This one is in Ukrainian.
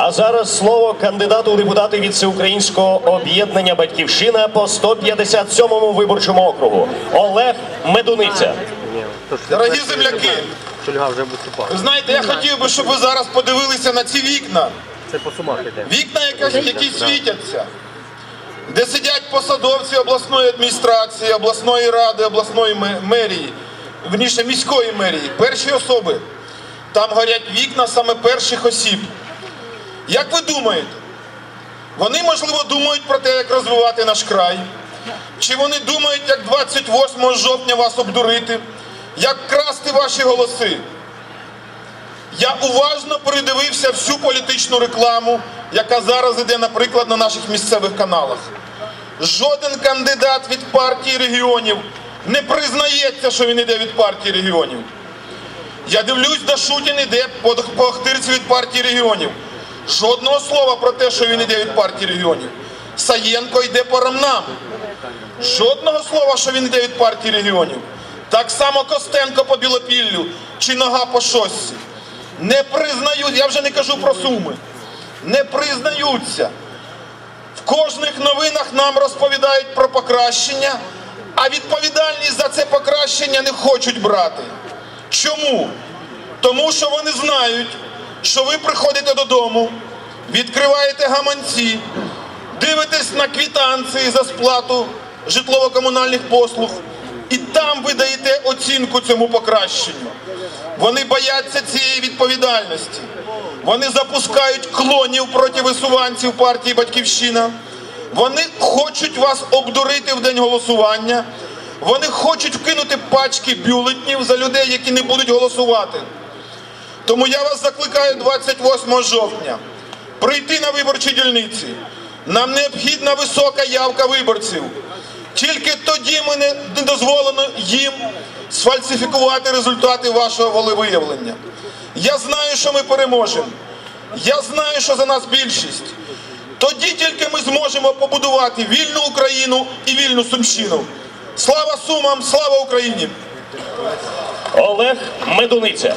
А зараз слово кандидату у депутати від Всеукраїнського об'єднання Батьківщина по 157-му виборчому округу Олег Медуниця. Дорогі земляки, ви знаєте, я хотів би, щоб ви зараз подивилися на ці вікна. Це по сумах іде. Вікна, які, які світяться, де сидять посадовці обласної адміністрації, обласної ради, обласної ме- мерії, верніше міської мерії, перші особи. Там горять вікна саме перших осіб. Як ви думаєте? Вони, можливо, думають про те, як розвивати наш край. Чи вони думають, як 28 жовтня вас обдурити, як красти ваші голоси? Я уважно передивився всю політичну рекламу, яка зараз іде, наприклад, на наших місцевих каналах. Жоден кандидат від партії регіонів не признається, що він іде від партії регіонів. Я дивлюсь, Дашутін іде по Охтирці від партії регіонів. Жодного слова про те, що він іде від партії регіонів. Саєнко йде по рамнам. Жодного слова, що він йде від партії регіонів. Так само Костенко по Білопіллю чи нога по шоссі. Не признають, я вже не кажу про суми. Не признаються. В кожних новинах нам розповідають про покращення, а відповідальність за це покращення не хочуть брати. Чому? Тому що вони знають, що ви приходите додому, відкриваєте гаманці, дивитесь на квітанції за сплату житлово-комунальних послуг, і там ви даєте оцінку цьому покращенню. Вони бояться цієї відповідальності. Вони запускають клонів проти висуванців партії Батьківщина. Вони хочуть вас обдурити в день голосування. Вони хочуть вкинути пачки бюлетнів за людей, які не будуть голосувати. Тому я вас закликаю 28 жовтня прийти на виборчі дільниці. Нам необхідна висока явка виборців. Тільки тоді ми не дозволено їм сфальсифікувати результати вашого волевиявлення. Я знаю, що ми переможемо. Я знаю, що за нас більшість. Тоді тільки ми зможемо побудувати вільну Україну і вільну Сумщину. Слава Сумам, слава Україні! Олег Медуниця.